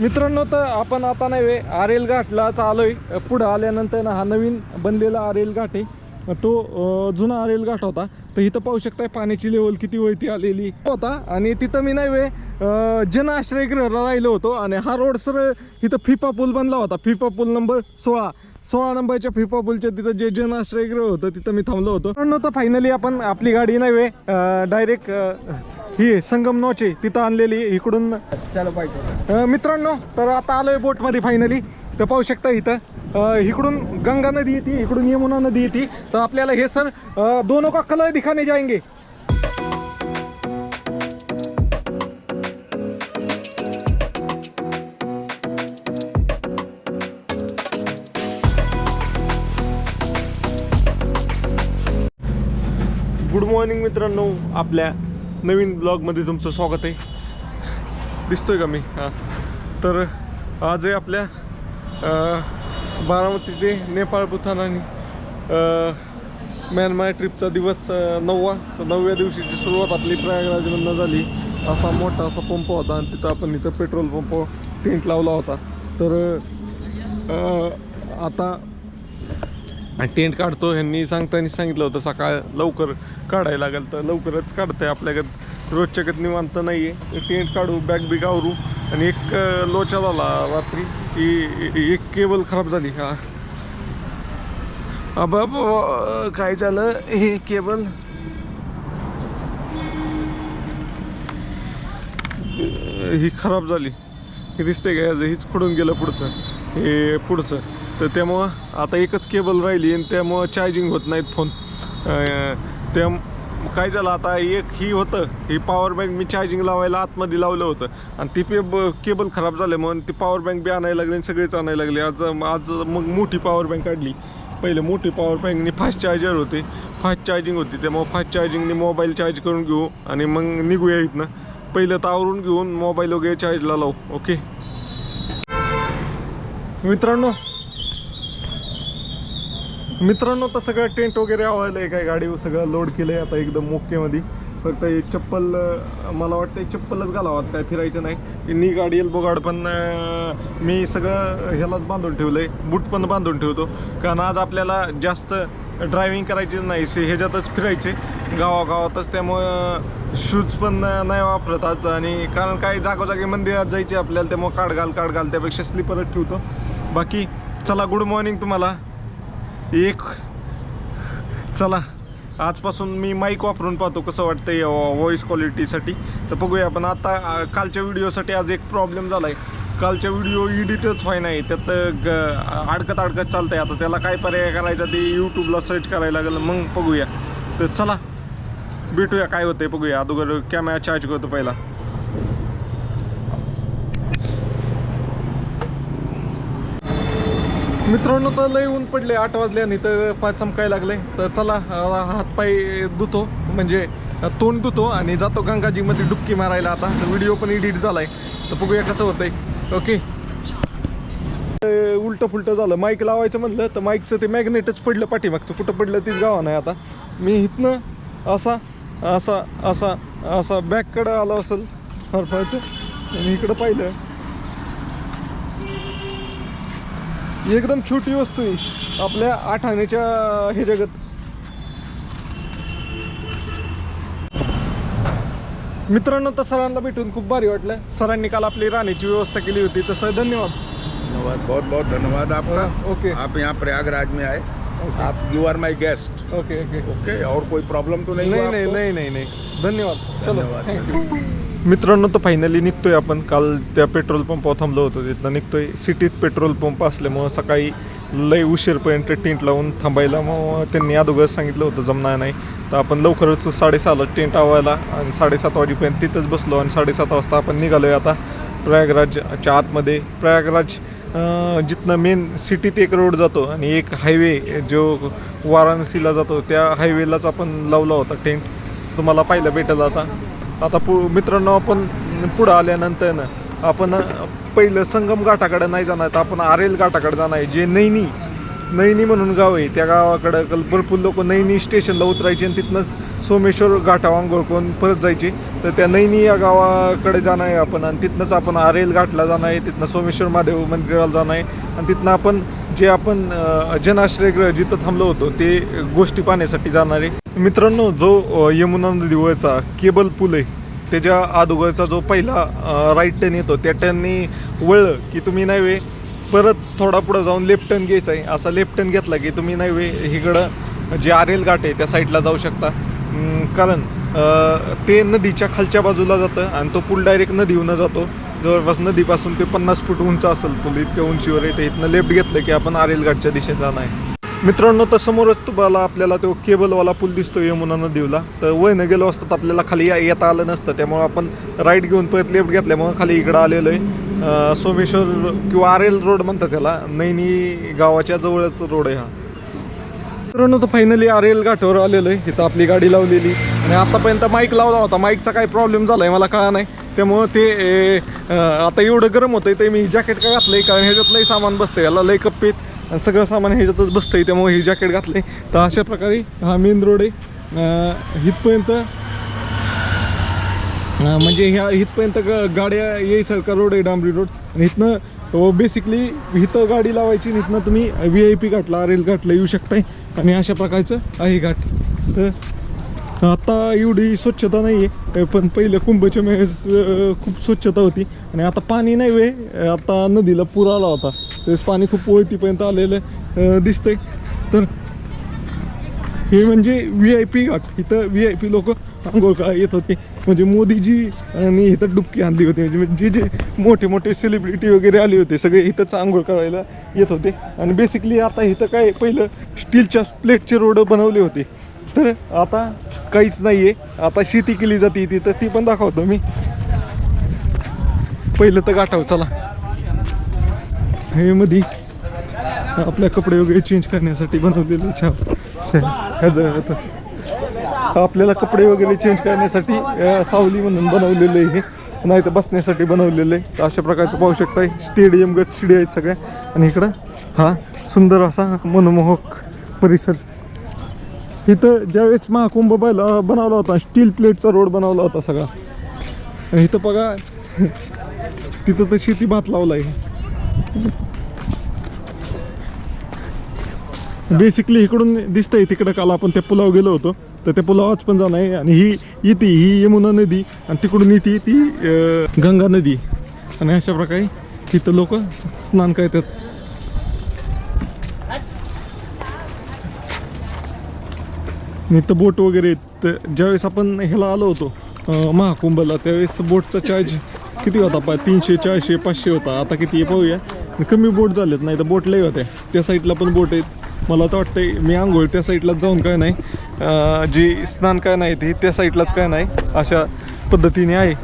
मित्रांनो तर आपण आता नाही वे आरेल घाटला आहे पुढं आल्यानंतर ना हा नवीन बनलेला आरेल घाट आहे. तो जुना जुना आरेल घाट होता. तर इथं पाहू शकताय पाण्याची लेवल किती वळती आलेली होता. आणि तिथं मी नाही वे जन आश्रयगृहाला राहिलो होतो. आणि हा रोड सरळ इथं फिफा पूल बनला होता. फिफा पूल नंबर सोळा. सोळा नंबरच्या फिफा पूलच्या तिथं जे जन आश्रयगृह होतं तिथं मी थांबलो होतो. तर फायनली आपण आपली गाडी वे डायरेक्ट ही संगम नॉचे तिथं आणलेली इकडून. मित्रांनो तर आता आलोय बोटमध्ये फायनली तर पाहू शकता इथं. इकडून गंगा नदी येते इकडून यमुना नदी येते. तर आपल्याला हे सर दोनों का कलर दिखाने जाएंगे गुड मॉर्निंग मित्रांनो. आपल्या नवीन ब्लॉगमध्ये तुमचं स्वागत आहे. दिसतोय का मी? हां. तर आज आहे आपल्या बारामतीचे बारामती ते नेपाळ भूतान आणि म्यानमार ट्रिपचा दिवस नववा. नवव्या दिवशीची सुरुवात आपली प्रयागराजमधनं झाली. असा मोठा असा पंप होता आणि तिथं आपण इथं पेट्रोल पंप टेंट लावला होता. तर आता आणि टेंट काढतो ह्यांनी सांगताना सांगितलं होतं सकाळ लवकर काढायला लागेल तर लवकरच काढतंय. आपल्याकडे रोजच्या कधी निवांत नाही आहे टेंट काढू बॅग बिग आवरू आणि एक लोचा झाला रात्री. ही एक केबल खराब झाली. हा. अबाब काय झालं? हे केबल? ही खराब झाली. हे दिसते का? याचं हीच खुडून गेलं पुढचं. हे पुढचं. तर त्यामुळं आता एकच केबल राहिली आणि त्यामुळं चार्जिंग होत नाहीत फोन त्या काय झालं आता एक ही होतं. ही पॉवर बँक मी चार्जिंग लावायला आतमध्ये लावलं होतं. आणि ती पे केबल खराब झाल्यामुळे ती पॉवर बँक बी आणायला लागली आणि सगळेच आणायला लागले. आज आज मग मोठी पॉवर बँक काढली. पहिले मोठी पॉवर बँकनी फास्ट चार्जर होते. फास्ट चार्जिंग होती. त्यामुळं फास्ट चार्जिंगने मोबाईल चार्ज करून घेऊ आणि मग निघूया इथनं. पहिलं तर आवरून घेऊन मोबाईल वगैरे चार्जला लावू. ओके मित्रांनो मित्रांनो तर सगळं टेंट वगैरे आवडलं आहे काय गाडी सगळं लोड केलं आहे आता एकदम मोक्केमध्ये. फक्त हे चप्पल मला वाटतं चप्पलच घालावं आज काय फिरायचं नाही. नी गाडी बोगाड पण मी सगळं ह्यालाच बांधून ठेवलं आहे बूट पण बांधून ठेवतो. कारण आज आपल्याला जास्त ड्रायव्हिंग करायची नाही से ह्याच्यातच फिरायचे. गावागावातच त्यामुळं शूज पण नाही वापरत आज. आणि कारण काही जागोजागी मंदिरात जायचे आपल्याला त्यामुळं काढ घाल काढ घाल त्यापेक्षा स्लीपरच ठेवतो. बाकी चला गुड मॉर्निंग तुम्हाला. एक. चला आजपासून मी माईक वापरून पाहतो कसं वाटतंय व्हॉइस क्वालिटीसाठी तर बघूया आपण आता कालच्या व्हिडिओसाठी आज एक प्रॉब्लेम झाला आहे कालच्या व्हिडिओ एडिटच व्हाय नाही त्यात ग अडकत अडकत आहे आता त्याला काय पर्याय करायचा ते यूट्यूबला सर्च करायला लागेल मग बघूया. तर चला भेटूया काय होतं आहे बघूया. अगोदर कॅमेरा चार्ज करतो पहिला. मित्रांनो तर लय ऊन पडले आठ वाजले आणि तर पाय चमकायला लागले. तर चला हातपाय धुतो म्हणजे तोंड धुतो आणि जातो गंगाजीमध्ये डुबकी मारायला आता. तर व्हिडिओ पण एडिट झालाय. तर बघूया कसं होतंय. ओके? उलट फुलट झालं. माईक लावायचं म्हटलं तर माईकचं ते मॅग्नेटच पडलं पाठीमागचं. कुठं पडलं तीच गावा नाही आता. मी इथनं असा असा असा असा बॅककडं आलो असेल. फरफरत आणि इकडं पाहिलं. एकदम छोटी वस्तू आहे. आपल्या आठ आण्याच्या हे जगत. मित्रांनो तर सरांना भेटून खूप भारी वाटलं. सरांनी काल आपली राहण्याची व्यवस्था केली होती तसं धन्यवाद. धन्यवाद. बहुत बहुत धन्यवाद आपका. ओके। आप यहाँ प्रयागराज में आए। आप you are my guest okay okay. Okay और कोई प्रॉब्लम तो नहीं नाही नाही? नाही नाही धन्यवाद. चलो. मित्रांनो तर फायनली निघतोय आपण. काल त्या पेट्रोल पंपावर थांबलो होतो. तिथनं निघतोय. सिटीत पेट्रोल पंप असल्यामुळं सकाळी लय उशीरपर्यंत टेंट लावून थांबायला मग त्यांनी अदोगर सांगितलं होतं जमणार नाही. तर आपण लवकरच साडेसहाला टेंट आवायला आणि साडेसात वाजेपर्यंत तिथंच बसलो आणि साडेसात वाजता आपण निघालोय आता प्रयागराजच्या आतमध्ये. प्रयागराज जिथनं मेन सिटीत एक रोड जातो आणि एक हायवे जो वाराणसीला जातो त्या हायवेलाच आपण लावला होता टेंट तुम्हाला पाहायला भेटेल आता. आता पु मित्रांनो आपण पुढं आल्यानंतर ना आपण पहिलं संगम घाटाकडे नाही जाणार तर आपण आरेल घाटाकडे जाणार आहे जे नैनी नैनी म्हणून गाव आहे त्या गावाकडं कल- भरपूर लोक नैनी स्टेशनला उतरायचे आणि तिथनंच सोमेश्वर घाटावर आंघोळ करून परत जायचे. तर त्या नैनी या गावाकडे जाणं आहे आपण आणि तिथनंच आपण आरेल घाटला जाणं आहे तिथनं सोमेश्वर महादेव मंदिराला जाणं आहे आणि तिथनं आपण जे आपण जनाश्रयगृह जिथं थांबलो होतो ते गोष्टी पाहण्यासाठी जाणारे मित्रांनो जो यमुना नदीवरचा केबल पूल आहे त्याच्या आदोगरचा जो पहिला राईट टर्न येतो त्या टर्ननी वळलं की तुम्ही नाही वे परत थोडा पुढं जाऊन लेफ्ट टर्न घ्यायचा आहे. असा लेफ्ट टर्न घेतला की तुम्ही नाही वे हिकडं जे आरेल घाट आहे त्या साईडला जाऊ शकता. कारण ते नदीच्या खालच्या बाजूला जातं आणि तो पूल डायरेक्ट नदीहून जातो. जवळपास नदीपासून ते पन्नास फूट उंच असेल पूल. इतक्या उंचीवर आहे ते. इथनं लेफ्ट घेतलं की आपण आरेलघाटच्या दिशेने जाणार आहे. मित्रांनो तर समोरच तुम्हाला आपल्याला तो केबलवाला पूल दिसतो यमुना नदीला तर वयनं गेलो असतात तर आपल्याला खाली येता आलं नसतं. त्यामुळे आपण राईट घेऊन परत लेफ्ट घेतल्यामुळे खाली इकडं आलेलो आहे. सोमेश्वर किंवा आरेल रोड म्हणतात त्याला. नैनी गावाच्या जवळच रोड आहे हा. मित्रांनो तर फायनली आरेल घाटावर आलेलो आहे. इथं आपली गाडी लावलेली. आणि आतापर्यंत माईक लावला होता. माईकचा काय प्रॉब्लेम झाला आहे मला कळा नाही. त्यामुळं ते आता एवढं गरम होतं ते मी जॅकेट का घातलंय? कारण ह्याच्यातलंही सामान बसतं याला लय कप्पीत आणि सगळं सामान ह्याच्यातच बसतंय. त्यामुळे हे जॅकेट घातलंय. तर अशा प्रकारे हा मेन रोड आहे. इथपर्यंत म्हणजे ह्या इथपर्यंत ग- गाड्या येईसारखा रोड आहे डांबरी रोड आणि इथनं बेसिकली इथं गाडी लावायची इथनं तुम्ही व्ही आय पी घाटला रेल घाटला येऊ शकताय. आणि अशा प्रकारचं आहे घाट. तर आता एवढी स्वच्छता नाही आहे पण पहिलं कुंभच्या वेळेस खूप स्वच्छता होती. आणि आता पाणी नाही वे आता नदीला पूर आला होता. तेच पाणी खूप वळतीपर्यंत आलेलं दिसतंय. तर हे म्हणजे व्ही आय पी घाट. इथं व्ही आय पी लोक आंघोळ का येत होते. म्हणजे मोदीजी आणि इथं डुबकी आणली होती. म्हणजे जे जे मोठे मोठे सेलिब्रिटी वगैरे आले होते सगळे इथंच आंघोळ करायला येत होते. आणि बेसिकली आता इथं काय पहिलं स्टीलच्या प्लेटचे रोड बनवले होते. तर आता काहीच नाही आहे आता शेती केली जाते तिथं. ती पण दाखवतो मी. पहिलं तर गाठाव चला. हे मधी आपल्या कपडे वगैरे चेंज करण्यासाठी बनवलेलं छान. ह्याचं आता. आपल्याला कपडे वगैरे चेंज करण्यासाठी सावली म्हणून बनवलेलं आहे हे. नाही तर बसण्यासाठी बनवलेलं आहे. तर अशा प्रकारचं पाहू शकताय. स्टेडियम गट शिडी आहेत सगळ्या. आणि इकडं हा सुंदर असा मनमोहक परिसर. इथं ज्यावेळेस महाकुंभ बैला बनवला होता स्टील प्लेटचा रोड बनवला होता सगळा. आणि इथं बघा तिथं तर शेती भात लावला आहे बेसिकली इकडून दिसतंय तिकडं काल आपण त्या पुलाव गेलो होतो. तर त्या पुलावाच पण जाणं आहे. आणि ही येते ही यमुना नदी आणि तिकडून येते ती गंगा नदी. आणि अशा प्रकारे तिथं लोक स्नान करतात. आणि इथं बोट वगैरे आहेत. तर ज्यावेळेस आपण ह्याला आलो होतो महाकुंभला त्यावेळेस बोटचा चार्ज किती होता? पा तीनशे चारशे पाचशे होता. आता किती पाहूया. आणि कमी बोट झालेत नाही तर बोट लई होत्या त्या साईडला पण बोट आहेत. मला तर वाटतंय मी आंघोळ त्या साईडला जाऊन काय नाही. जी स्नान काय नाही ती त्या साईडलाच काय नाही अशा पद्धतीने आहे.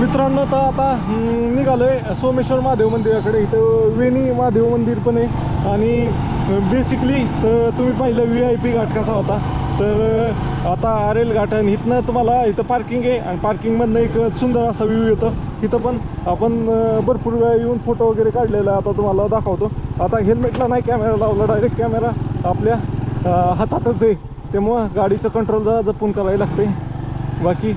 मित्रांनो तर आता निघालो निघालोय सोमेश्वर महादेव मंदिराकडे. इथं वेणी महादेव मंदिर पण आहे. आणि बेसिकली तर तुम्ही पाहिलं व्ही आय पी घाट कसा होता. तर आता आरेल घाट आणि इथनं तुम्हाला इथं पार्किंग आहे आणि पार्किंगमधनं एक सुंदर असा व्ह्यू येतो. इथं पण आपण भरपूर वेळा येऊन फोटो वगैरे काढलेला आता तुम्हाला दाखवतो. आता हेल्मेटला नाही कॅमेरा लावला डायरेक्ट कॅमेरा आपल्या हातातच आहे. त्यामुळं गाडीचं कंट्रोल जरा जपून करायला लागते. बाकी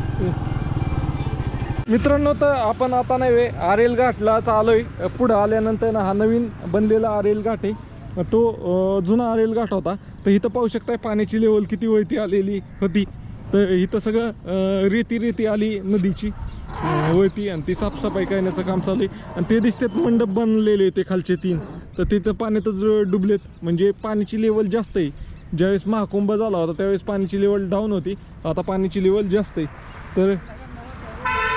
मित्रांनो तर आपण आता नाही वे आरेल घाटला आहे पुढं आल्यानंतर ना हा नवीन बनलेला आरेल घाट आहे. तो जुना आलेल घाट होता तर इथं पाहू शकताय पाण्याची लेवल किती वळती आलेली होती. तर इथं सगळं रेती रेती आली नदीची. वळती आणि ती साफसफाई करण्याचं काम चालू आहे. आणि ते दिसतात मंडप बनलेले ते खालचे तीन. तर तिथं पाण्यातच डुबलेत. म्हणजे पाण्याची लेवल जास्त आहे. ज्यावेळेस महाकुंभ झाला होता त्यावेळेस पाण्याची लेवल डाऊन होती. आता पाण्याची लेवल जास्त आहे. तर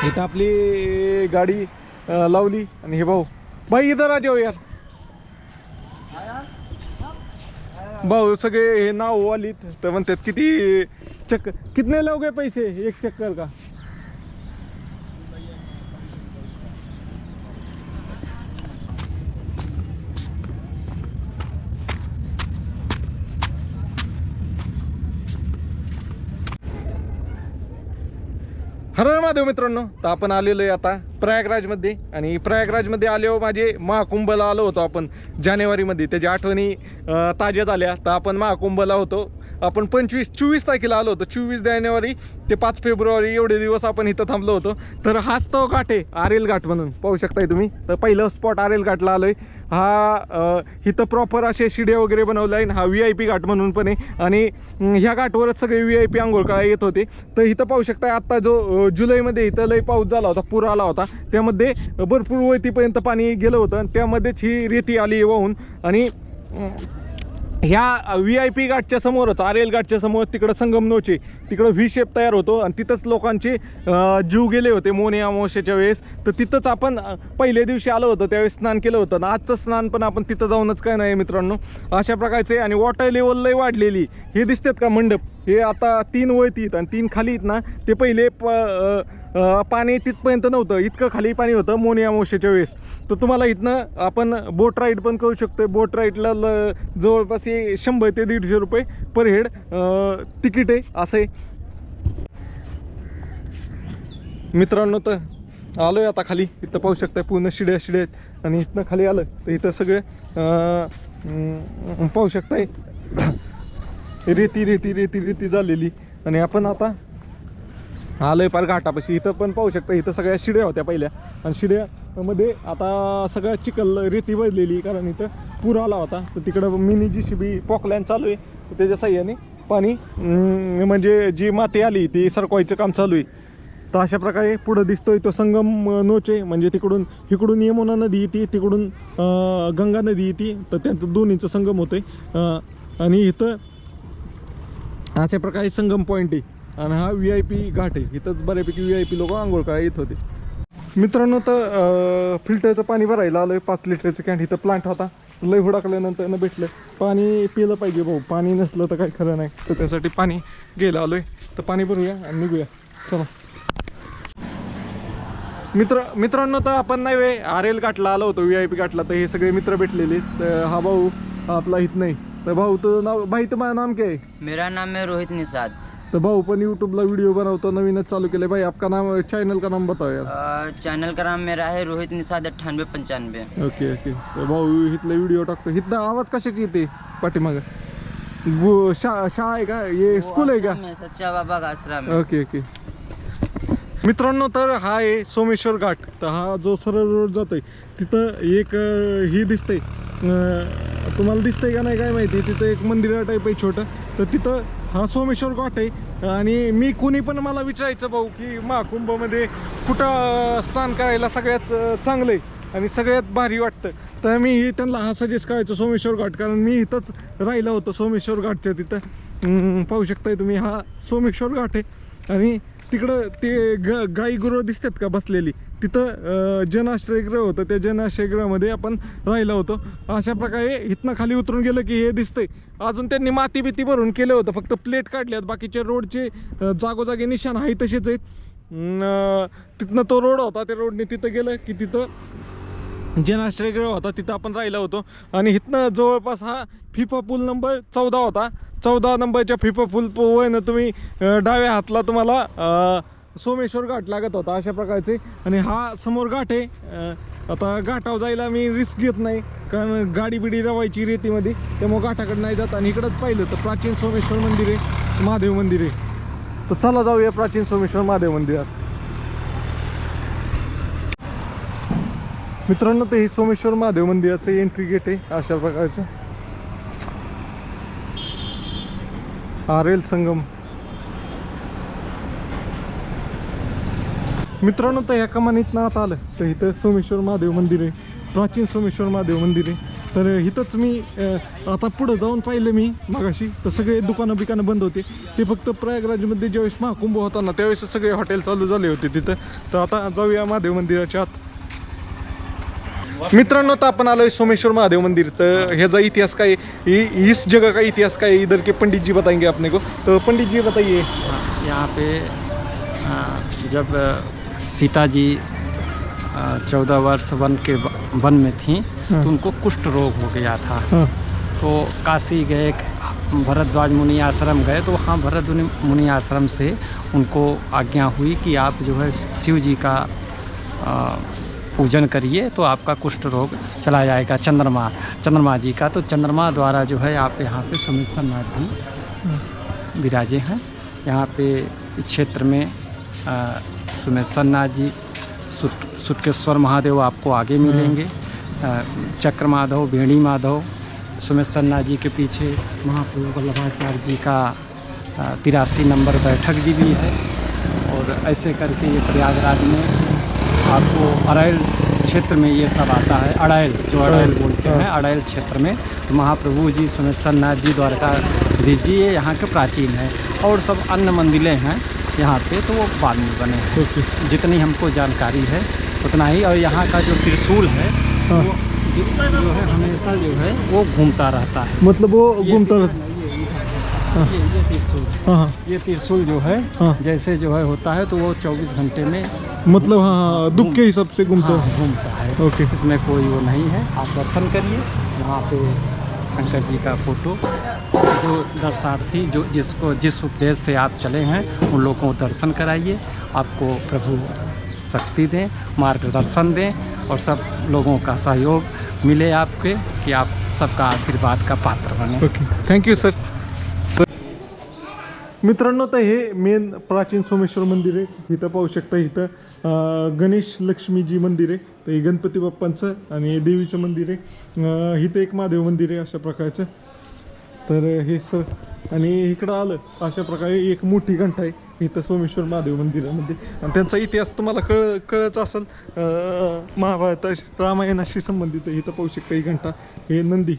इथं आपली गाडी लावली. आणि हे भाऊ बाई इथं आ हो यार. भाऊ सगळे हे नाव वालीत तर म्हणतात किती चक्कर कितने लावगे पैसे? एक चक्कर का? महादेव मित्रांनो तर आपण आलेलो आहे आता प्रयागराजमध्ये. आणि प्रयागराजमध्ये आल्यावर माझे महाकुंभला आलो होतो आपण जानेवारीमध्ये. त्याच्या आठवणी ताज्या झाल्या. तर आपण महाकुंभला होतो. आपण पंचवीस चोवीस तारखेला आलो होतो. चोवीस जानेवारी ते पाच फेब्रुवारी एवढे दिवस आपण इथं थांबलो होतो. तर हाच तो घाट आहे आरेल घाट म्हणून. पाहू शकताय तुम्ही? तर पहिलं स्पॉट आरेल घाटला आलोय. हा इथं प्रॉपर असे शिड्या वगैरे बनवले आहे हा व्ही आय पी घाट म्हणून पण आहे. आणि ह्या घाटवरच सगळे व्ही आय पी आंघोळ येत होते. तर इथं पाहू शकता आत्ता जो जुलैमध्ये इथं लय पाऊस झाला होता पूर आला होता. त्यामध्ये भरपूर वळतीपर्यंत पाणी गेलं होतं. आणि त्यामध्येच ही रेती आली वाहून. आणि ह्या व्ही आय पी घाटच्या समोरच आर एल घाटच्या समोर तिकडं संगमनोचे तिकडं व्ही शेप तयार होतो आणि तिथंच लोकांचे जीव गेले होते मोने अमावस्याच्या वेळेस. तर तिथंच आपण पहिल्या दिवशी आलो होतो त्यावेळेस स्नान केलं होतं. आणि आजचं स्नान पण आपण तिथं जाऊनच काय नाही मित्रांनो. अशा प्रकारचे आणि वॉटर लेवल लय वाढलेली. हे दिसतात का मंडप? हे आता तीन वयती आणि तीन खाली आहेत ना. ते पहिले प पाणी तिथपर्यंत नव्हतं. इतकं खाली पाणी होतं मोनी अमावस्याच्या वेळेस. तर तुम्हाला इथनं आपण बोट राईड पण करू शकतो बोट राईडला ल जवळपास हे शंभर ते दीडशे रुपये पर हेड तिकीट आहे. असं आहे. मित्रांनो तर आलो आहे आता खाली. इथं पाहू शकता पूर्ण शिड्या शिड्या आहेत. आणि इथनं खाली आलं. तर इथं सगळं पाहू शकताय. रेती रेती रेती रेती झालेली. आणि आपण आता आलंय पार घाटापाशी. इथं पण पाहू शकता इथं सगळ्या शिड्या होत्या पहिल्या. आणि शिड्यामध्ये आता सगळ्या चिखल रेती वजलेली कारण इथं पूर आला होता. तर तिकडं मिनी जी सी बी पॉकलॅन चालू आहे. त्याच्या साह्याने पाणी म्हणजे जी माती आली ती सरकवायचं काम चालू आहे. तर अशा प्रकारे पुढं दिसतोय तो संगम नोचे. म्हणजे तिकडून इकडून यमुना नदी येते तिकडून गंगा नदी येते. तर त्यांचं दोन्हीचं संगम होतोय. आणि इथं अशा प्रकारे संगम पॉईंट आहे. आणि हा व्ही आय पी घाट आहे. इथंच बऱ्यापैकी व्ही आय पी लोक आंघोळ करायला येत होते. मित्रांनो तर फिल्टरचं पाणी भरायला आलोय. पाच लिटरचं कॅन इथं प्लांट होता. लय हुडाकल्यानंतर न भेटलं. पाणी पिलं पाहिजे भाऊ. पाणी नसलं तर काही खरं नाही. तर त्यासाठी पाणी घ्यायला आलोय. तर पाणी भरूया आणि निघूया. चला. मित्र मित्रांनो तर आपण नाही वे आर एल घाटला आलो होतो. व्ही आय पी घाटला. तर हे सगळे मित्र भेटलेले. तर हा भाऊ आपला हित नाही. तर भाऊ तो नाव भाई तुम्हाला नाम काय आहे? मेरा नाम है रोहित निषाद. तो भाऊ पण यूट्यूबला व्हिडिओ बनवतो नवीनच चालू केले भाई आपका नाम चॅनल का नाम बताओ यार. चैनल का नाम मेरा है रोहित निषाद अट्ठानवे पंचानवे. ओके ओके तर भाऊ इथले व्हिडिओ टाकतो. इथला आवाज कशाची येते पाठीमाग? शा शाळा आहे का? हे स्कूल आहे का? सच्चा बाबा का आश्रम है ओके ओके मित्रांनो तर हा आहे सोमेश्वर घाट. तर हा जो सरळ रोड जातोय तिथं एक अं, ही दिसतंय. अं, तुम्हाला दिसतंय का नाही काय माहिती? तिथं एक मंदिरा टाईप आहे छोटं. तर तिथं हा सोमेश्वर घाट आहे. आणि मी कुणी पण मला विचारायचं भाऊ की महाकुंभमध्ये कुठं स्नान करायला सगळ्यात चांगलं आहे आणि सगळ्यात भारी वाटतं. तर मी त्यांना हा सजेस्ट करायचो सोमेश्वर घाट कारण मी इथंच राहिलं होतो सोमेश्वर घाटच्या तिथं. पाहू शकताय तुम्ही हा सोमेश्वर घाट आहे. आणि तिकडं ते ग गाई गुरं दिसतात का बसलेली? तिथं अं, जनाश्रयगृह होतं. त्या जनाश्रयगृहामध्ये आपण राहिलं होतो. अशा प्रकारे इथनं खाली उतरून गेलं की हे दिसतंय. अजून त्यांनी माती बिती भरून केलं होतं. फक्त प्लेट काढल्यात. बाकीचे रोडचे जागोजागी निशाण आहे तसेच आहेत. तिथनं तो रोड होता. त्या रोडने तिथं गेलं की तिथं जनाश्रयगृह होता तिथं आपण राहिला होतो. आणि इथनं जवळपास हा फिफा पूल नंबर चौदा होता. चौदा नंबरच्या फिफा पूल पोवनं तुम्ही डाव्या हातला तुम्हाला सोमेश्वर घाट लागत होता अशा प्रकारचे. आणि हा समोर घाट आहे. आता घाटावर जायला मी रिस्क घेत नाही कारण गाडी बिडी रवायची रेतीमध्ये. त्यामुळे घाटाकडे नाही जात. आणि इकडंच पाहिलं तर प्राचीन सोमेश्वर मंदिर आहे महादेव मंदिर आहे. तर चला जाऊया प्राचीन सोमेश्वर महादेव मंदिरात. मित्रांनो ते हे सोमेश्वर महादेव मंदिराचं एंट्री गेट आहे अशा प्रकारचं. आरेल संगम. मित्रांनो तर ह्या कमानीतनं आता आलं तर इथं सोमेश्वर महादेव मंदिर आहे. प्राचीन सोमेश्वर महादेव मंदिर आहे. तर इथंच मी आता पुढं जाऊन पाहिलं मी मागाशी तर सगळे दुकानं बिकानं बंद होते. ते फक्त प्रयागराजमध्ये ज्यावेळेस महाकुंभ होता ना त्यावेळेस सगळे हॉटेल चालू झाले होते तिथं. तर आता जाऊया महादेव मंदिराच्या आत. मित्रांनो तर आपण आलोय सोमेश्वर महादेव मंदिर तर ह्याचा इतिहास काय आहे? इस जगह का इतिहास काय है? इधर के पंडित जी बताएँगे अपने को तो पंडित जी बताइए यहाँ पे आ, जब सीता जी चौदह वर्ष वन के वन में थी हाँ। तो उनको कुष्ठ रोग हो गया था हाँ तो काशी गए भरद्वाज मुनि आश्रम गए तो वहाँ भरत मुनि- मुनि आश्रम से उनको आज्ञा हुई कि आप जो है शिव जी का आ, पूजन करिए तो आपका कुष्ठ रोग चला जाएगा चंद्रमा चंद्रमा जी का। तो चंद्रमा द्वारा जो है आप यहाँ पे सोमेश्वर नाथ जी विराजे हैं। यहाँ पे इस क्षेत्र में आ, नाथ जी सुट सुटकेश्वर महादेव आपको आगे मिलेंगे। आ, चक्र माधव भेड़ी माधव नाथ जी के पीछे महाप्रभु वल्लभाचार्य जी का तिरासी नंबर बैठक जी भी है। और ऐसे करके ये प्रयागराज में आपको अड़ैल क्षेत्र में ये सब आता है अड़ैल जो अड़ैल बोलते हैं। अड़ैल क्षेत्र में तो महाप्रभु जी सोमेश्वर नाथ जी द्वारका जी ये यहाँ के प्राचीन है और सब अन्य मंदिरें हैं यहाँ पे तो वो बाद में बने हैं। जितनी हमको जानकारी है उतना ही और यहाँ का जो त्रिशूल है हाँ। वो जो है हमेशा जो है वो घूमता रहता है। मतलब वो घूमता रहता ये ये त्रिशूल। हाँ हाँ। ये त्रिशूल जो है हाँ। जैसे जो है होता है तो वो 24 घंटे में मतलब हाँ हाँ दुख के हिसाब से घूमता हाँ, घूमता है। ओके। इसमें कोई वो नहीं है। आप दर्शन करिए। वहाँ पे शंकर जी का फ़ोटो। जो दर्शार्थी जो जिसको जिस उपदेश से आप चले हैं उन लोगों को दर्शन कराइए। आपको प्रभु शक्ति दें मार्गदर्शन दें और सब लोगों का सहयोग मिले आपके कि आप सबका आशीर्वाद का पात्र बने। ओके। थँक्यू सर सर मित्रांनो तर हे मेन प्राचीन सोमेश्वर मंदिर आहे. इथं पाहू शकता इथं गणेश लक्ष्मीजी मंदिर आहे. तर हे गणपती बाप्पांचं आणि देवीचं मंदिर आहे. इथं एक महादेव मंदिर आहे अशा प्रकारचं. तर हे सर आणि इकडं आलं अशा प्रकारे एक मोठी घंटा आहे. इथं सोमेश्वर महादेव मंदिरामध्ये. आणि त्यांचा इतिहास तुम्हाला कळ कळत असेल अं, महाभारत रामायणाशी संबंधित आहे. इथं पाहू शकता ही घंटा. हे नंदी.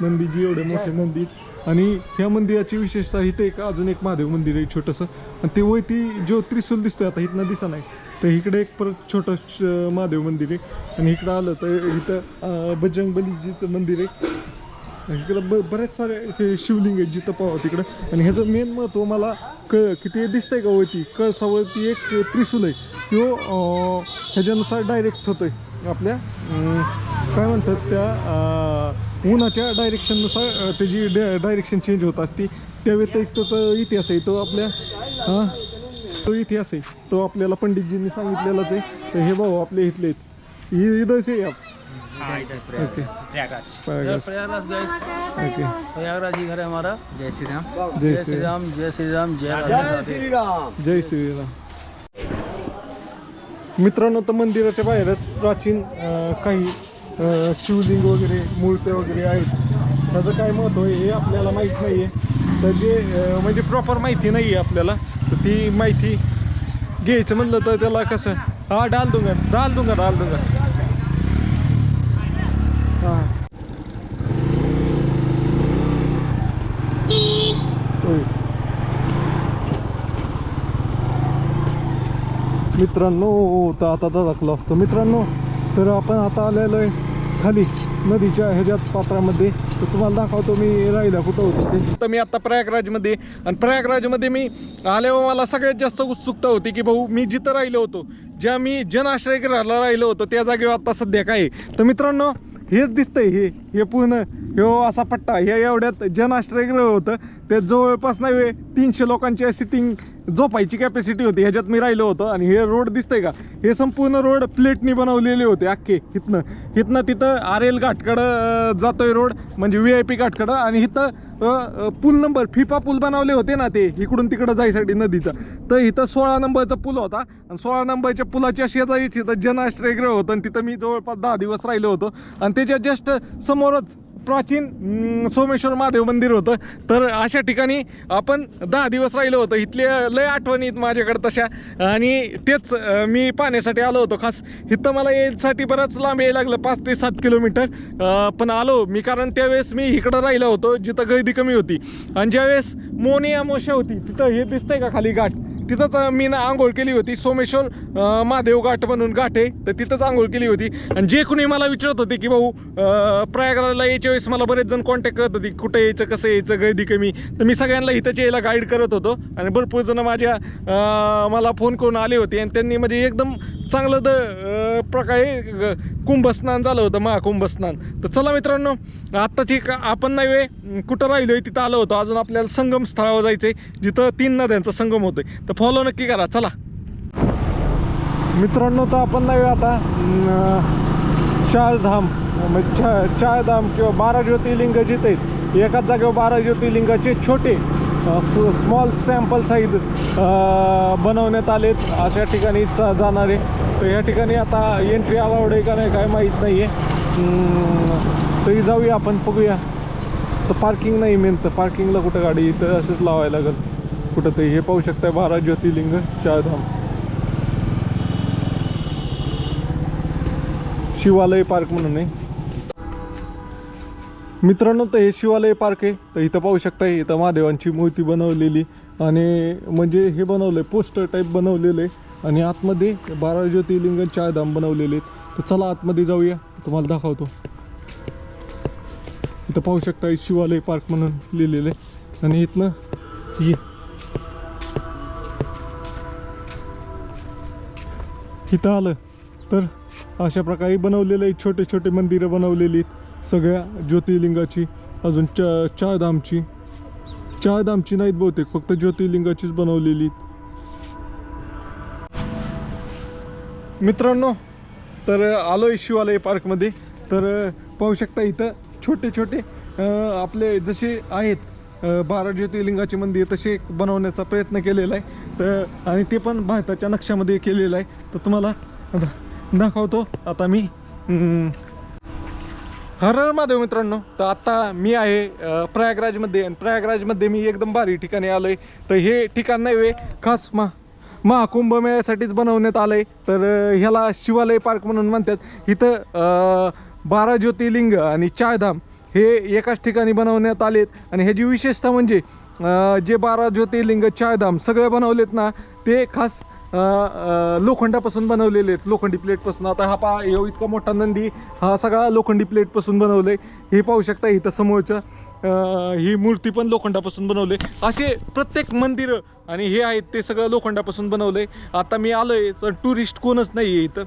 नंदीजी एवढे मोठे नंदी. आणि ह्या मंदिराची विशेषता इथे एक अजून एक महादेव मंदिर आहे छोटंसं. आणि ते ती जो त्रिशूल दिसतोय आता इथनं दिसा नाही. तर इकडे एक परत छोटं श- महादेव मंदिर आहे. आणि इकडं आलं तर इथं बजरंग बलीजीचं मंदिर आहे. इकडं ब बरेच सारे हे शिवलिंग आहेत जिथं पाहावं तिकडं. आणि ह्याचं मेन महत्त्व मला कळ किती दिसतंय का वरती? कळसावरती एक त्रिशूल आहे. तो ह्याच्यानुसार डायरेक्ट होतोय. आपल्या काय म्हणतात त्या उन्हाच्या डायरेक्शननुसार त्याची डायरेक्शन चेंज होत असते. त्या व्यतिरिक्तचा इतिहास आहे तो आपल्या हां? तो इतिहास आहे. तो आपल्याला पंडितजींनी सांगितलेलाच आहे. तर हे भाऊ आपले इथले ही आहे आप- ओके. प्रयागराज. प्रयागराज. गए ओके. प्रयागराज ही घर है हमारा. जय श्री राम जय श्री राम जय श्री राम जय राधे जय श्रीराम. मित्रांनो तर मंदिराच्या बाहेरच प्राचीन काही शिवलिंग वगैरे मूर्त्या वगैरे आहेत. त्याचं काय महत्त्व आहे हे आपल्याला माहीत नाही आहे तर जे म्हणजे प्रॉपर माहिती नाही आहे आपल्याला. तर ती माहिती घ्यायचं म्हणलं तर त्याला कसं हा डाल दूंगा डाल दूंगा डाल दूंगा हां. होय. मित्रांनो हो, हो, तर आता धडकलो असतो. मित्रांनो तर आपण आता आलेलो आहे खाली नदीच्या ह्याच्यात पात्रामध्ये. तर तुम्हाला दाखवतो मी राहिला कुठं होतो ते. तर मी आता प्रयागराजमध्ये आणि प्रयागराजमध्ये मी आल्यावर मला सगळ्यात जास्त उत्सुकता होती की भाऊ मी जिथं राहिलो होतो ज्या मी जनाश्रयगृहाला राहिलो होतो त्या जागेवर आता सध्या काय आहे? तर मित्रांनो हेच दिसतंय हे. हे पूर्ण ह्यो असा पट्टा हे एवढ्यात जनाश्रयगृह होतं. ते जवळपास नाही तीनशे लोकांची सिटिंग झोपायची कॅपॅसिटी होती. ह्याच्यात मी राहिलो होतो आणि हे रोड दिसतंय का? हे संपूर्ण रोड प्लेटनी बनवलेले होते अख्खे. इथनं इथनं तिथं आर एल घाटकडं जातोय रोड म्हणजे व्ही आय पी घाटकडं. आणि इथं पूल नंबर फिफा पूल बनवले होते ना ते इकडून तिकडं जायसाठी नदीचा. तर इथं सोळा नंबरचा पूल होता. आणि सोळा नंबरच्या पुलाच्या शेजारीच इथं जनाश्रयग्रह होतं. आणि तिथं मी जवळपास दहा दिवस राहिलो होतो. आणि त्याच्या जस्ट समोरच प्राचीन सोमेश्वर महादेव मंदिर होतं. तर अशा ठिकाणी आपण दहा दिवस राहिलो होतो. इथले लय आठवणी आहेत माझ्याकडे तशा. आणि तेच मी पाहण्यासाठी आलो होतो. खास इथं मला यायसाठी बरंच लांब यायला लागलं पाच ते सात किलोमीटर. पण आलो मी कारण त्यावेळेस मी इकडं राहिलो होतो जिथं गर्दी कमी होती. आणि ज्यावेळेस मोनी अमोशा होती तिथं हे दिसतंय का खाली घाट? तिथंच मी ना आंघोळ केली होती. सोमेश्वर महादेव घाट म्हणून घाट आहे. तर तिथंच आंघोळ केली होती. आणि जे कोणी मला विचारत होते की भाऊ प्रयागराजला यायच्या वेळेस मला बरेच जण कॉन्टॅक्ट करत होते. कुठं यायचं कसं यायचं गर्दी कमी. तर मी सगळ्यांना इथंच यायला गाईड करत होतो. आणि भरपूर जण माझ्या मला फोन करून आले होते. आणि त्यांनी म्हणजे एकदम चांगलं द प्रकारे ग- कुंभस्नान झालं होतं महाकुंभस्नान तर चला मित्रांनो आत्ताची का आपण नाही वेळ कुठं राहिलोय तिथं आलो होतो. अजून आपल्याला संगम स्थळावर जायचं आहे जिथं तीन नद्यांचा संगम होतोय. तर फॉलो नक्की करा. चला. मित्रांनो तर आपण नाही आता चारधाम म्हणजे चारधाम किंवा बारा ज्योतिर्लिंग जिथे एकाच जागेवर बारा ज्योतिर्लिंगाचे छोटे स्मॉल सॅम्पल साईज बनवण्यात आलेत अशा ठिकाणी चा- जाणारे. तर या ठिकाणी आता एंट्री अलाउड आहे का नाही काय माहीत नाही आहे तरी जाऊया आपण बघूया. तर पार्किंग नाही मेन तर पार्किंगला कुठं गाडी इथं असंच लावायला लागेल. कुठं तरी हे पाहू शकताय बारा ज्योतिर्लिंग चारधाम. शिवालय पार्क म्हणून आहे. मित्रांनो तर हे शिवालय पार्क आहे. तर इथं पाहू शकता इथं महादेवांची मूर्ती बनवलेली आणि म्हणजे हे बनवलं आहे पोस्टर टाईप बनवलेलं आहे. आणि आतमध्ये बारा ज्योतिर्लिंग चार धाम बनवलेले आहेत. तर चला आतमध्ये जाऊया. तुम्हाला दाखवतो. इथं पाहू शकता शिवालय पार्क म्हणून लिहिलेलं आहे. आणि इथनं ये. इथं आलं तर अशा प्रकारे बनवलेलं आहे. छोटे छोटे मंदिरं बनवलेली आहेत. सगळ्या ज्योतिर्लिंगाची अजून च चारधामची. चारधामची नाहीत बहुतेक फक्त ज्योतिर्लिंगाचीच बनवलेली. मित्रांनो तर आलोय शिवालय पार्कमध्ये. तर पाहू शकता इथं छोटे छोटे आपले जसे आहेत बारा ज्योतिर्लिंगाचे मंदिर तसे बनवण्याचा प्रयत्न केलेला आहे. तर आणि ते पण भारताच्या नक्षामध्ये केलेलं आहे. तर तुम्हाला दाखवतो. आता मी हरहर माधव महादेव मित्रांनो तर आत्ता मी आहे प्रयागराजमध्ये आणि प्रयागराजमध्ये मी एकदम भारी ठिकाणी आलो आहे तर हे ठिकाण नाही वे खास मा महाकुंभमेळ्यासाठीच बनवण्यात आलं आहे तर ह्याला शिवालय पार्क म्हणून म्हणतात. इथं बारा ज्योतिर्लिंग आणि चारधाम हे एकाच ठिकाणी बनवण्यात आलेत. आणि ह्याची विशेषता म्हणजे जे बारा ज्योतिर्लिंग चारधाम सगळे बनवलेत ना ते खास लोखंडापासून बनवलेले आहेत. लोखंडी प्लेटपासून. आता हा पा यो इतका मोठा नंदी हा सगळा लोखंडी प्लेटपासून बनवलं आहे हे पाहू शकता इथं समोरचं. ही मूर्ती पण लोखंडापासून बनवले. असे प्रत्येक मंदिरं आणि हे आहेत ते सगळं लोखंडापासून बनवलं आहे आता मी आलोय तर टुरिस्ट कोणच नाही आहे इथं.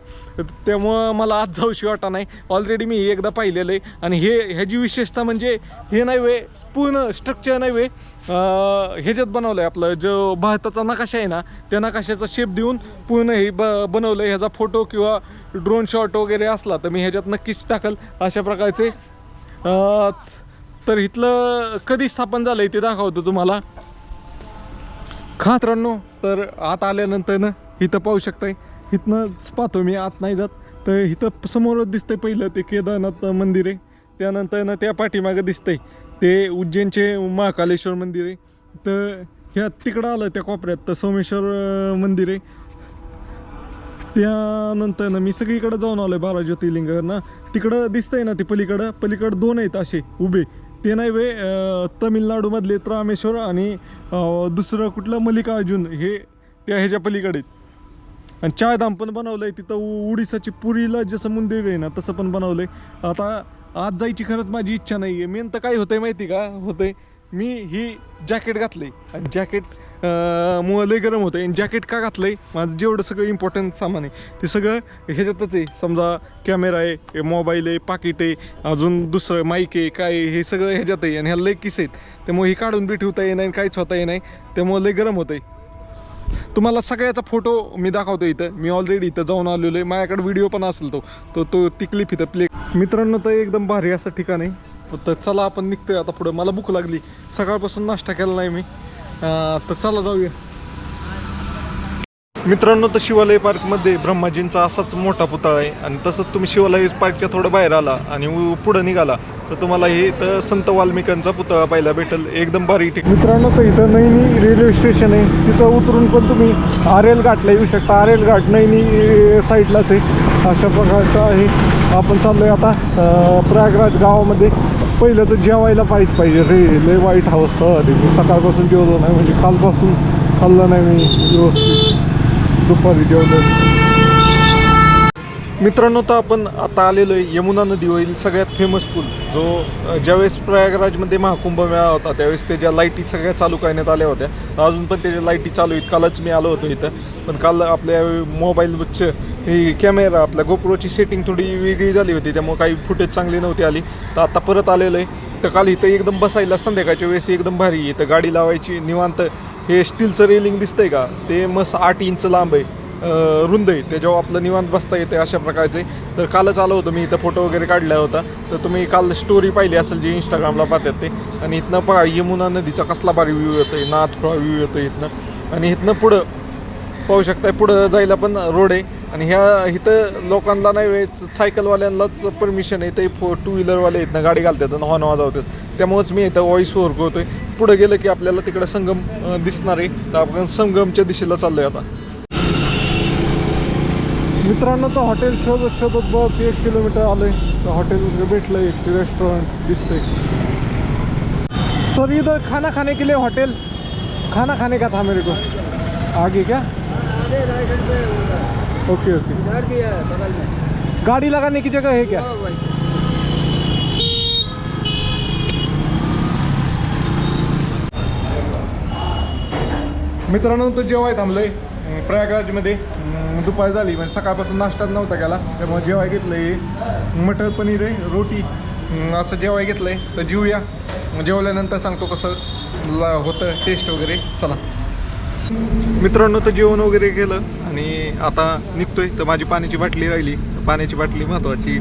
त्यामुळं मला आज जाऊशी वाटा नाही. ऑलरेडी मी एकदा पाहिलेलं आहे आणि हे ह्याची विशेषता म्हणजे हे नाही वे पूर्ण स्ट्रक्चर नाही वे ह्याच्यात बनवलं आहे आपलं जो भारताचा नकाशा आहे ना त्या नकाशाचा शेप देऊन पूर्ण हे ब बनवलं आहे ह्याचा फोटो किंवा ड्रोन शॉट वगैरे असला तर मी ह्याच्यात नक्कीच टाकल. अशा प्रकारचे. तर इथलं कधी स्थापन झालं आहे ते दाखवतो तुम्हाला. खात्रांनो तर आत आल्यानंतर ना इथं पाहू शकताय. इथनंच पाहतो मी आत नाही जात. तर इथं समोरच दिसतंय पहिलं ते केदारनाथ मंदिर आहे. त्यानंतर ना त्या पाठीमागं दिसतंय. ते उज्जैनचे महाकालेश्वर मंदिर आहे. तर ह्या तिकडं आलं त्या कोपऱ्यात तर सोमेश्वर मंदिर आहे. त्यानंतर ना मी सगळीकडे जाऊन आलो आहे बारा ज्योतिर्लिंग ना तिकडं दिसतंय ना ते पलीकडं पलीकडं दोन आहेत असे उभे. ते नाही वे तमिळनाडूमधले रामेश्वर आणि दुसरं कुठलं मल्लिकार्जुन हे त्या ह्याच्या पलीकडे आणि चायधाम पण बनवलं आहे तिथं उडीसाची पुरीला जसं मंदिर आहे ना तसं पण बनवलं आहे आता आज जायची खरंच माझी इच्छा नाही आहे मेन तर काय होतंय माहिती का? होतंय मी ही जॅकेट घातलंय. आणि जॅकेट मुळं लय गरम होतं आणि जॅकेट का घातलंय? माझं जेवढं सगळं इम्पॉर्टंट सामान आहे ते सगळं ह्याच्यातच आहे. समजा कॅमेरा आहे मोबाईल आहे पाकिट आहे अजून दुसरं माईक आहे काय हे सगळं ह्याच्यात आहे. आणि ह्याला लय किस आहेत. त्यामुळे हे काढून बी ठेवता येणार नाही काहीच होता येणार नाही. त्यामुळे लय गरम होतंय. तुम्हाला सगळ्याचा फोटो मी दाखवतो इथं. मी ऑलरेडी इथं जाऊन आलेलो आहे. माझ्याकडे व्हिडिओ पण असेल तो. तो तो ती क्लिप इथं प्ले मित्रांनो तर एकदम भारी असं ठिकाण आहे. तर चला आपण निघतोय आता पुढं. मला भूक लागली. सकाळपासून नाश्ता केला नाही मी. तर चला जाऊया. मित्रांनो तर शिवालय पार्कमध्ये ब्रह्माजींचा असाच मोठा पुतळा आहे. आणि तसंच तुम्ही शिवालय पार्कच्या थोडं बाहेर आला आणि उ- पुढं निघाला तर तुम्हाला हे तर संत वाल्मिकांचा पुतळा पाहायला भेटेल. एकदम भारी ठिकाण. मित्रांनो तर इथं नैनी रेल्वे स्टेशन आहे. तिथं उतरून पण तुम्ही आरेल घाटला येऊ शकता. आरेल घाट नैनी साईडलाच आहे. अशा प्रकारचं आहे. आपण चाललोय आता प्रयागराज गावामध्ये. पहिलं तर जेवायला पाहिजे पाहिजे रे लय वाईट हाऊस सर मी सकाळपासून जेवलो नाही म्हणजे कालपासून खाल्लं नाही मी व्यवस्थित. दुपारी जेवलं. मित्रांनो तर आपण आता आलेलो आहे यमुना नदीवरील सगळ्यात फेमस पूल. जो ज्यावेळेस प्रयागराजमध्ये महाकुंभ मेळा होता त्यावेळेस त्याच्या लाईटी सगळ्या चालू करण्यात आल्या होत्या. तर अजून पण त्याच्या लाईटी चालू आहेत कालच मी आलो होतो इथं. पण काल आपल्या मोबाईलचं ही कॅमेरा आपल्या गोप्रोची सेटिंग थोडी वेगळी झाली होती त्यामुळे काही फुटेज चांगली नव्हती आली. तर आता परत आलेलं आहे तर काल इथं एकदम बसायला संध्याकाळच्या वेळेस एकदम भारी. इथं गाडी लावायची निवांत. हे स्टीलचं रेलिंग दिसतंय का? ते मस्त आठ इंच लांब आहे. रुंद आहे. त्याच्यावर आपलं निवांत बसता येते अशा प्रकारचे. तर कालच आलो होतो मी इथं फोटो वगैरे काढला होता. तर तुम्ही काल स्टोरी पाहिली असेल जी इंस्टाग्रामला पाहतात ते. आणि इथनं पहा यमुना नदीचा कसला भारी व्ह्यू आहे नाथखोळा व्ह्यू येतो इथनं. आणि इथनं पुढं पाहू शकताय पुढं जायला पण रोड आहे. आणि ह्या इथं लोकांना नाही वेळ सायकलवाल्यांनाच परमिशन आहे. ते फो टू व्हीलरवाले इथनं गाडी घालतात आणि हॉर्न वाजवतात. त्यामुळेच मी इथं व्हॉइस ओव्हर करतोय. पुढं गेलं की आपल्याला तिकडं संगम दिसणार आहे. तर आपण संगमच्या दिशेला चाललो आहे आता. मित्रांनो तर हॉटेल शोधत शोधत बघ एक किलोमीटर आलोय. तर हॉटेल भेटलं एक रेस्टॉरंट दिसते सर इधर खाना खाने के लिए होटल. खाना खाने का था मेरे को आगे क्या? Okay okay. गाड़ी लगाने की जगह है क्या? मित्रांनो तो जेवाय थांबलोय प्रयागराजमध्ये. मग दुपार झाली म्हणजे सकाळपासून नाश्ताच नव्हता केला. त्यामुळे जेवाय घेतलंय मटर पनीर आहे रोटी. असं जेवाय घेतलंय. तर जेवूया मग जेवल्यानंतर सांगतो कसं ला- होतं टेस्ट वगैरे. चला. मित्रांनो तर जेवण वगैरे केलं आणि आता निघतोय. तर माझी पाण्याची बाटली राहिली. पाण्याची बाटली महत्त्वाची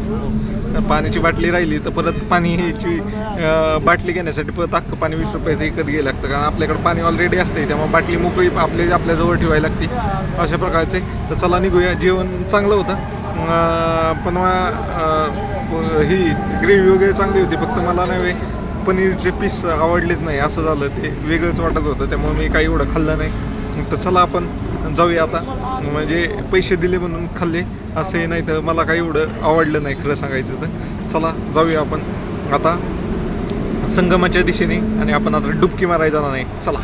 पाण्याची बाटली राहिली तर परत पाणीची ह्याची बाटली घेण्यासाठी परत अख्खं पाणी वीस रुपयाचं विकत घ्यायला लागतं. कारण आपल्याकडे पाणी ऑलरेडी असते त्यामुळे बाटली मोकळी आपली आपल्याजवळ ठेवायला लागते. अशा प्रकारचे. तर चला निघूया. जेवण चांगलं होतं. पण ही ग्रेव्ही वगैरे चांगली होती. फक्त मला नव्हे पनीरचे पीस आवडलेच नाही. असं झालं. ते वेगळंच वाटत होतं. त्यामुळे मी काही एवढं खाल्लं नाही. तर चला आपण जाऊया आता. म्हणजे पैसे दिले म्हणून खाल्ले. असे नाही तर मला काही एवढं आवडलं नाही खरं सांगायचं तर. चला जाऊया आपण. आता संगमाच्या दिशेने आणि आपण आता डुबकी मारायला जाणार नाही चला.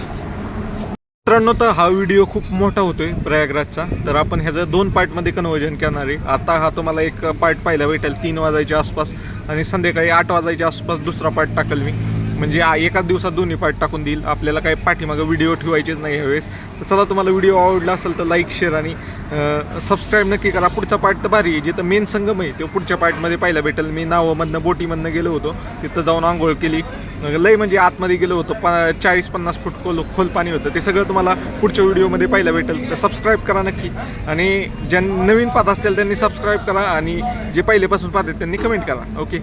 मित्रांनो तर हा व्हिडिओ खूप मोठा होतोय प्रयागराजचा. तर आपण ह्याचं दोन पार्टमध्ये कन्वर्जन करणार आहे. आता हा तुम्हाला एक पार्ट पाहायला भेटेल. तीन वाजायच्या आसपास आणि संध्याकाळी आठ वाजायच्या आसपास दुसरा पार्ट टाकेल मी. म्हणजे एकाच दिवसात दोन्ही पार्ट टाकून देईल. आपल्याला काही पाठीमागं व्हिडिओ ठेवायचेच नाही ह्यावेळेस तर चला तुम्हाला व्हिडिओ आवडला असेल तर लाईक शेअर आणि सबस्क्राईब नक्की करा. पुढचा पार्ट तर भारी आहे. जिथं मेन संगम आहे तो पुढच्या पार्टमध्ये पाहायला भेटेल. मी नावामधनं बोटीमधनं गेलो होतो. तिथं जाऊन आंघोळ केली. लय म्हणजे आतमध्ये गेलो होतो. प चाळीस पन्नास फूट खोल खोल पाणी होतं. ते सगळं तुम्हाला पुढच्या व्हिडिओमध्ये पाहायला भेटेल. तर सबस्क्राईब करा नक्की. आणि ज्या नवीन पाहत असतील त्यांनी सबस्क्राईब करा. आणि जे पहिलेपासून पाहतात त्यांनी कमेंट करा. ओके